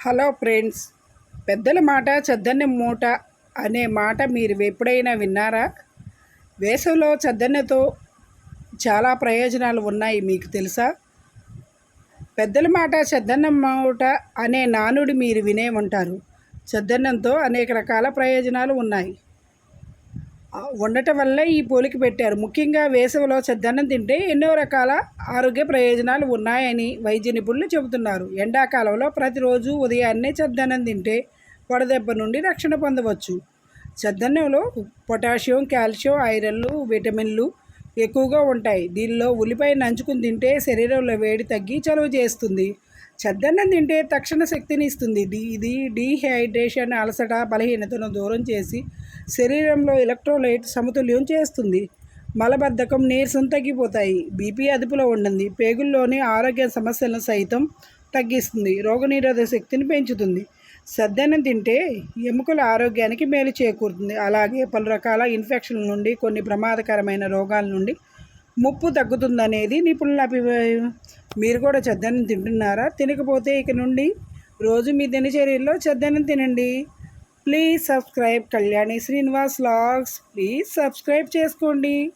Hello friends పెద్దల మాట చద్దన్న మూట అనే మాట మీరు ఎప్పుడైనా విన్నారా? వేసవిలో చద్దన్నతో చాలా ప్రయోజనాలు ఉన్నాయి మీకు తెలుసా? పెద్దల మాట చెద్దన్న మూట అనే నానుడి మీరు వినే ఉంటారు. చద్దన్నంతో అనేక రకాల ప్రయోజనాలు ఉన్నాయి. ఉండటం వల్ల ఈ పోలిక పెట్టారు. ముఖ్యంగా వేసవిలో చద్దన్నం తింటే ఎన్నో రకాల ఆరోగ్య ప్రయోజనాలు ఉన్నాయని వైద్య నిపుణులు చెబుతున్నారు. ఎండాకాలంలో ప్రతిరోజు ఉదయాన్నే చద్దన్నం తింటే వడదెబ్బ నుండి రక్షణ పొందవచ్చు. చద్దన్నంలో పొటాషియం కాల్షియం ఐరన్లు విటమిన్లు ఎక్కువగా ఉంటాయి. దీనిలో ఉల్లిపాయ నంచుకుని తింటే శరీరంలో వేడి తగ్గి చలువ చేస్తుంది. చద్దన్నం తింటే తక్షణ శక్తిని ఇస్తుంది. డి ఇది డీహైడ్రేషన్ అలసట బలహీనతను దూరం చేసి శరీరంలో ఎలక్ట్రోలైట్ సమతుల్యం చేస్తుంది. మలబద్ధకం నీరసం తగ్గిపోతాయి. బీపీ అదుపులో ఉండింది పేగుల్లోని ఆరోగ్య సమస్యలను సైతం తగ్గిస్తుంది. రోగనిరోధక శక్తిని పెంచుతుంది. సద్దన్నం తింటే ఎముకల ఆరోగ్యానికి మేలు చేకూరుతుంది. అలాగే పలు రకాల ఇన్ఫెక్షన్ల నుండి కొన్ని ప్రమాదకరమైన రోగాల నుండి ముప్పు తగ్గుతుందనేది నిపుణుల అభిప్రాయం. మీరు కూడా చద్దన్నం తింటున్నారా? తినకపోతే ఇక నుండి రోజు మీ దినచర్యల్లో చద్దన్నం తినండి. Please subscribe Kalyani Srinivas vlogs. Please subscribe చేసుకోండి.